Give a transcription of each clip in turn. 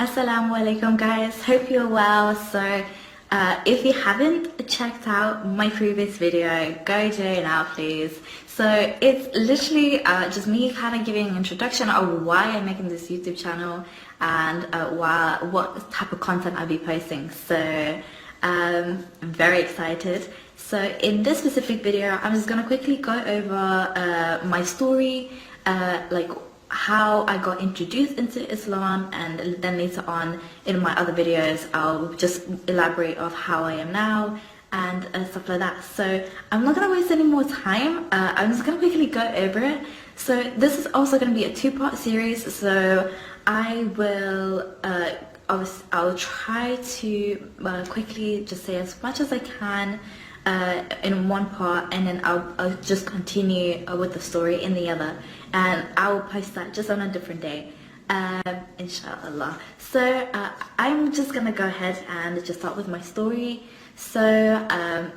Assalamu alaikum guys, hope you're well. So uh, if you haven't checked out my previous video, go do it now please. So it's literally uh, just me kind of giving an introduction of why I'm making this YouTube channel and uh, why, what type of content I'll be posting. So um, I'm very excited. So in this specific video, I'm just gonna quickly go over uh, my story, uh, like how I got introduced into Islam and then later on in my other videos I'll just elaborate of how I am now and uh, stuff like that. So I'm not going to waste any more time. Uh, I'm just going to quickly go over it. So this is also going to be a two-part series. So I will, uh, I'll try to uh, quickly just say as much as I can uh, in one part and then I'll, I'll just continue uh, with the story in the other and I will post that just on a different day um, inshallah so uh, I'm just gonna go ahead and just start with my story so um,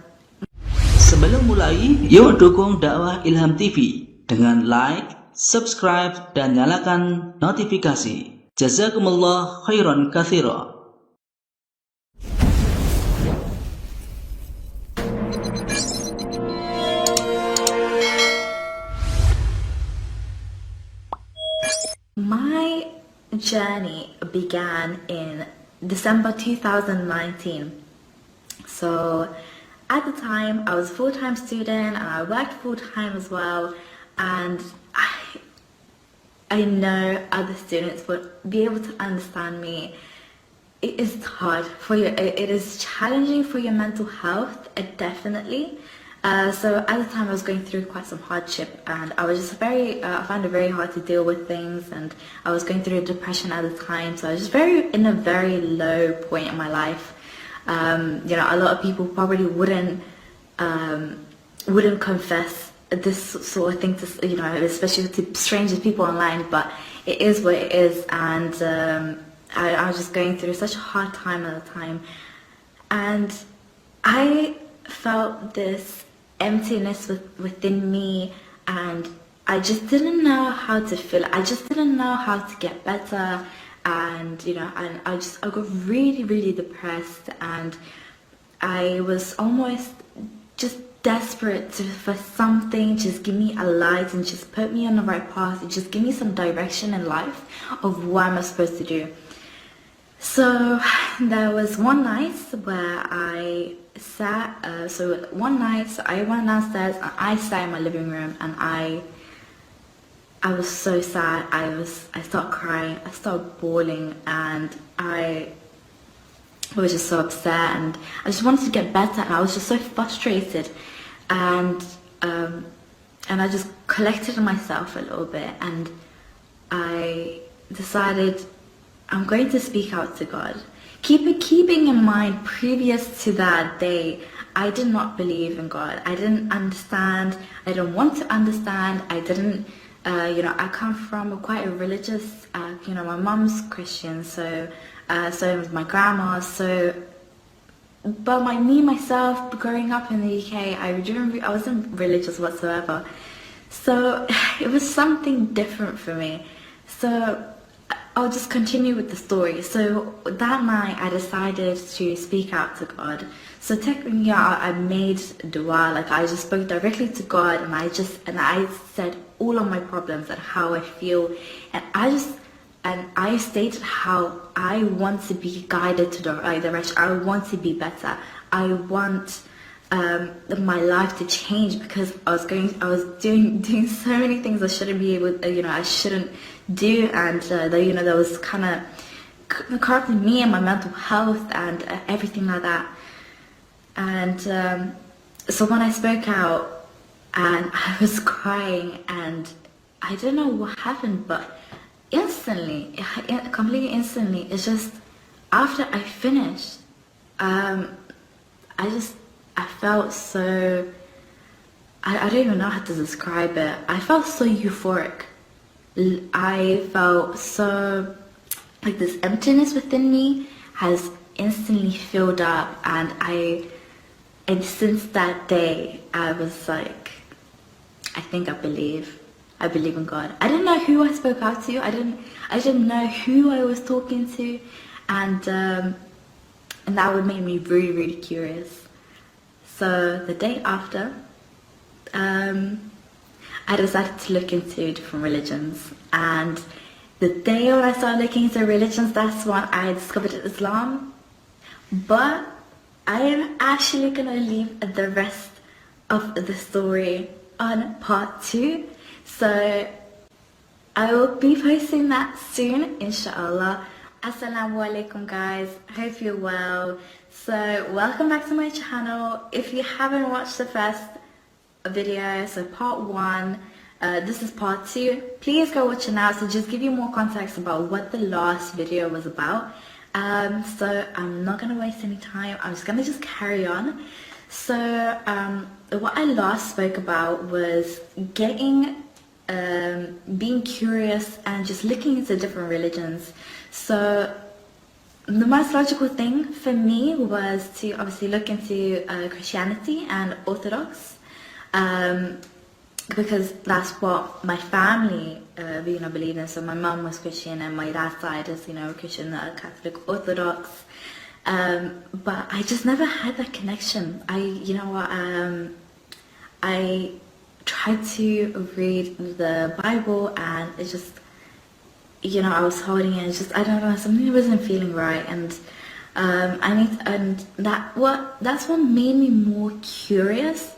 Sebelum mulai, yuk dukung dakwah Ilham TV dengan like, subscribe, dan nyalakan notifikasi. Jazakumullah khairan kathira. My journey began in December 2019. So at the time I was a full-time student and I worked full-time as well and I I know other students would be able to understand me. It is hard for you. it is challenging for your mental health, definitely. Uh, so at the time I was going through quite some hardship and I was just very, uh, I found it very hard to deal with things and I was going through a depression at the time. So I was just very, in a very low point in my life. Um, you know, a lot of people probably wouldn't, um, wouldn't confess this sort of thing to, you know, especially to strangers, people online, but it is what it is. And um, I, I was just going through such a hard time at the time. And I felt this emptiness with, within me and I just didn't know how to feel. I just didn't know how to get better and you know and I just I got really really depressed and I was almost just desperate to, for something. Just give me a light and just put me on the right path and just give me some direction in life of what am I supposed to do so there was one night where I sat, uh, so one night I went downstairs and I sat in my living room and I, I was so sad. I was, I started crying, I started bawling and I was just so upset and I just wanted to get better and I was just so frustrated and, um, and I just collected myself a little bit and I decided I'm going to speak out to God. Keep, keeping in mind, previous to that day, I did not believe in God. I didn't understand. I didn't want to understand. I didn't, uh, you know, I come from a quite a religious, uh, you know, my mom's Christian, so, uh, so was my grandma, so, but my me myself, growing up in the UK, I didn't, I wasn't religious whatsoever. So it was something different for me. So I'll just continue with the story. So that night I decided to speak out to God. So technically I, made dua, like I just spoke directly to God and I just, and I said all of my problems and how I feel. And I just, and I stated how I want to be guided to the right direction. I want to be better. I want um, my life to change because I was going, I was doing doing so many things I shouldn't be able, you know, I shouldn't do, and uh, the, you know, that was kind of corrupting me and my mental health and uh, everything like that. And um, so when I spoke out, and I was crying, and I don't know what happened, but instantly, completely instantly, it's just after I finished, um, I just I felt so, I, I don't even know how to describe it. I felt so euphoric. I felt so, like this emptiness within me has instantly filled up and I, and since that day, I was like, I think I believe. I believe in God. I didn't know who I spoke out to. I didn't. I didn't know who I was talking to, and um, and that would make me really, really curious. So the day after, um, I decided to look into different religions, and the day when I started looking into religions, that's when I discovered Islam. But I am actually gonna leave the rest of the story on part two. So I will be posting that soon, inshallah. Assalamu alaikum guys, hope you're well. So welcome back to my channel. If you haven't watched the first video, so part one, uh, this is part two. Please go watch it now So just give you more context about what the last video was about. Um, so I'm not gonna waste any time. I'm just gonna just carry on. So um, what I last spoke about was getting, um, being curious and just looking into different religions. So the most logical thing for me was to obviously look into uh, Christianity and Orthodox. Um, because that's what my family, uh, you know, believed in. So my mum was Christian, and my dad's side is, you know, Christian, uh, Catholic, Orthodox. Um, but I just never had that connection. I, you know, um, I tried to read the Bible, and it just, you know, I was holding it. Just, I don't know, something wasn't feeling right, and um, I need, and that what that's what made me more curious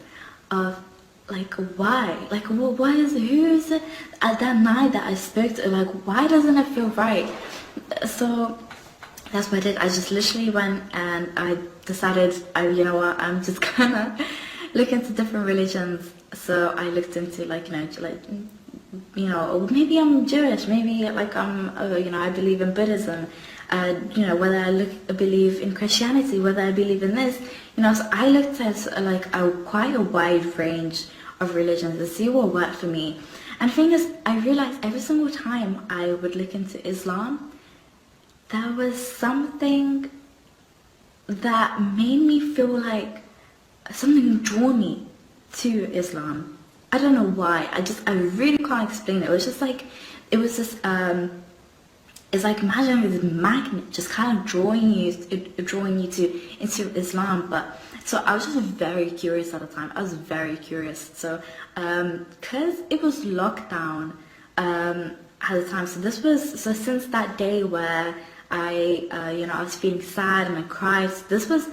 of like why like wh- why is who is at that night that I spoke to like why doesn't it feel right so that's what I did I just literally went and I decided I you know what I'm just gonna look into different religions so I looked into like you know like you know maybe I'm Jewish maybe like I'm uh, you know I believe in Buddhism uh, you know whether I look believe in Christianity whether I believe in this you know so I looked at like a quite a wide range of religions to see what worked for me. And the thing is, I realized every single time I would look into Islam, there was something that made me feel like something drew me to Islam. I don't know why. I just, I really can't explain it. It was just like, it was just, um, it's like imagining this magnet just kind of drawing you, drawing you to into Islam, but so I was just very curious at the time. I was very curious. So, um because it was lockdown um, at the time, so this was so since that day where I, uh, you know, I was feeling sad and I cried. So this was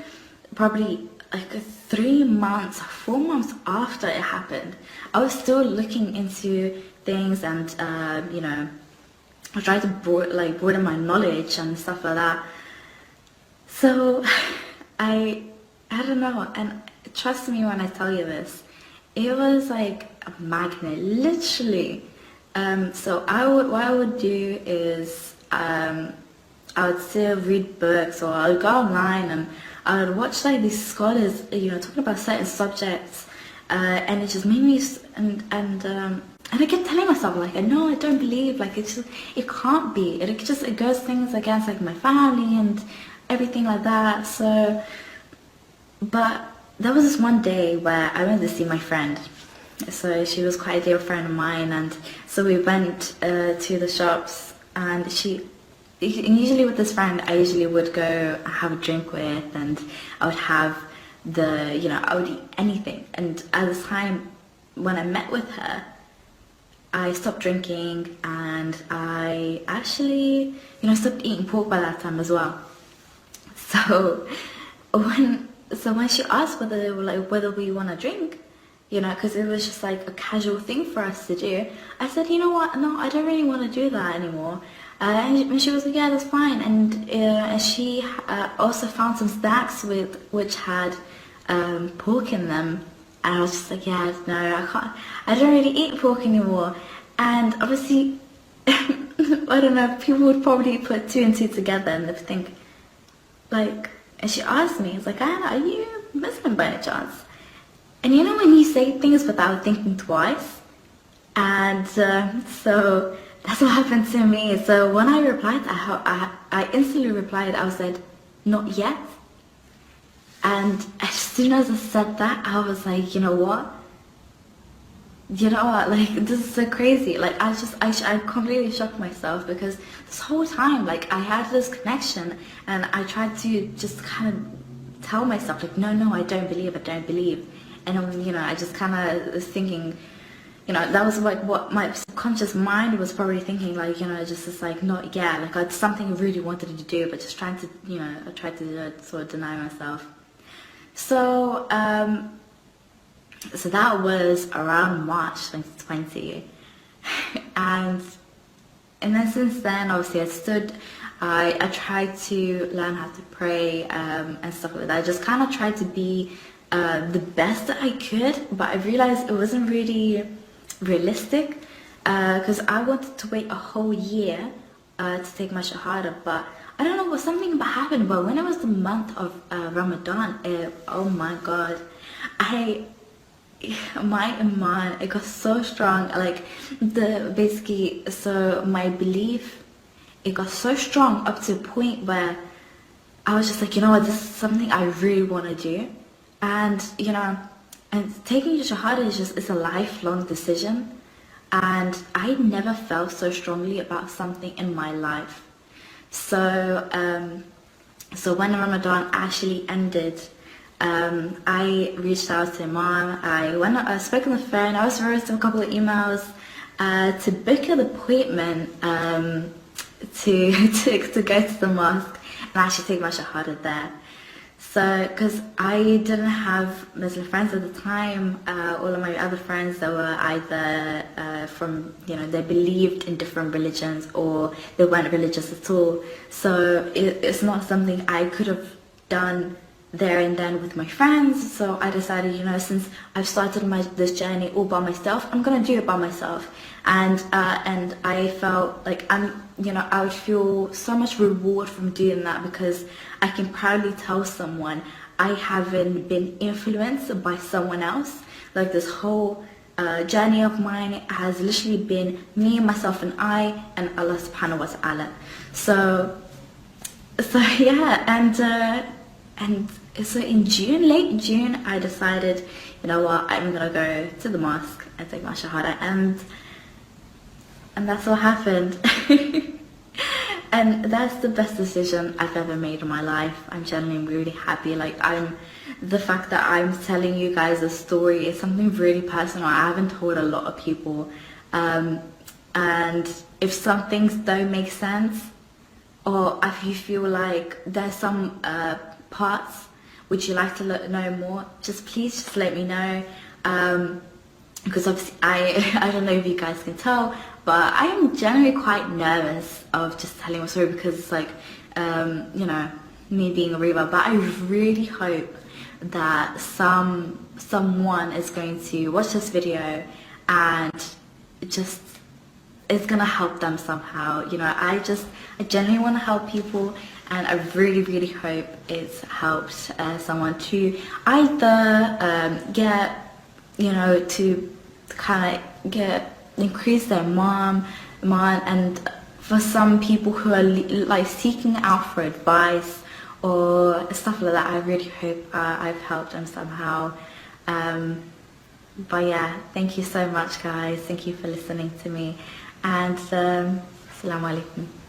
probably like three months, four months after it happened. I was still looking into things and, uh, you know, I tried to like broaden my knowledge and stuff like that. So I I don't know. And trust me when I tell you this, it was like a magnet, literally. Um, so I would, what I would do is, um, I would still read books or I would go online and I would watch like these scholars, you know, talking about certain subjects, uh, and it just made me, and and um, and I kept telling myself like, no, I don't believe, like it's just, it can't be. It, it just it goes things against like my family and everything like that. So but there was this one day where I went to see my friend. So she was quite a dear friend of mine, and so we went uh, to the shops, and she. Usually with this friend, I usually would go have a drink with, and I would have the, you know, I would eat anything. And at the time when I met with her, I stopped drinking, and I actually, you know, stopped eating pork by that time as well. So when so when she asked whether like whether we want to drink, you know, because it was just like a casual thing for us to do, I said, you know what, no, I don't really want to do that anymore. And she was like, yeah, that's fine. And uh, she uh, also found some snacks with which had um, pork in them. And I was just like, yeah, no, I can't. I don't really eat pork anymore. And obviously, I don't know, people would probably put two and two together and they'd think, like, and she asked me, it's like, Anna, are you Muslim by any chance? And you know when you say things without thinking twice? And uh, so that's what happened to me. So when I replied, I, I, I instantly replied, I said, not yet. And as soon as I said that, I was like, you know what? you know what? Like this is so crazy. Like I just I, I completely shocked myself because this whole time like I had this connection and I tried to just kind of tell myself like no no I don't believe I don't believe and you know I just kind of was thinking you know that was like what my subconscious mind was probably thinking like you know just it's like not yeah like it's something I really wanted to do but just trying to you know I tried to uh, sort of deny myself so um so that was around March 2020. and and then since then, obviously, I stood, I, I tried to learn how to pray um, and stuff like that. I just kind of tried to be uh, the best that I could, but I realized it wasn't really realistic because I wanted to wait a whole year uh, to take my shahada, but I don't know what something happened. But when it was the month of uh, Ramadan, it, oh my god, I my iman it got so strong like the basically so my belief it got so strong up to a point where I was just like you know what this is something I really want to do and you know and taking your shahada is just it's a lifelong decision and I never felt so strongly about something in my life so um so when Ramadan actually ended um, I reached out to Imam. I went. I spoke on the phone. I was wrote a couple of emails uh, to book an appointment um, to, to to go to the mosque and actually take my shahada there. So, because I didn't have Muslim friends at the time, uh, all of my other friends that were either uh, from, you know, they believed in different religions or they weren't religious at all. So it, it's not something I could have done there and then with my friends. So I decided, you know, since I've started my this journey all by myself, I'm gonna do it by myself. And uh, and I felt like I'm, you know, I would feel so much reward from doing that because I can proudly tell someone I haven't been influenced by someone else. Like this whole uh, journey of mine has literally been me, myself, and I, and Allah Subhanahu wa Taala. So, so yeah, and. Uh, and so in June, late June, I decided, you know what, I'm gonna go to the mosque and take my shahada, and and that's what happened. and that's the best decision I've ever made in my life. I'm genuinely really happy. Like I'm, the fact that I'm telling you guys a story is something really personal. I haven't told a lot of people, um, and if some things don't make sense, or if you feel like there's some uh, parts would you like to know more? Just please just let me know um, because obviously I I don't know if you guys can tell but I am generally quite nervous of just telling my story because it's like um, you know me being a Reba but I really hope that some someone is going to watch this video and just it's gonna help them somehow you know. I just I genuinely want to help people and I really really hope it's helped uh, someone to either um, get you know to kind of get increase their mom mom and for some people who are like seeking out for advice or stuff like that I really hope uh, I've helped them somehow. Um, but yeah thank you so much guys. Thank you for listening to me. And um, alaikum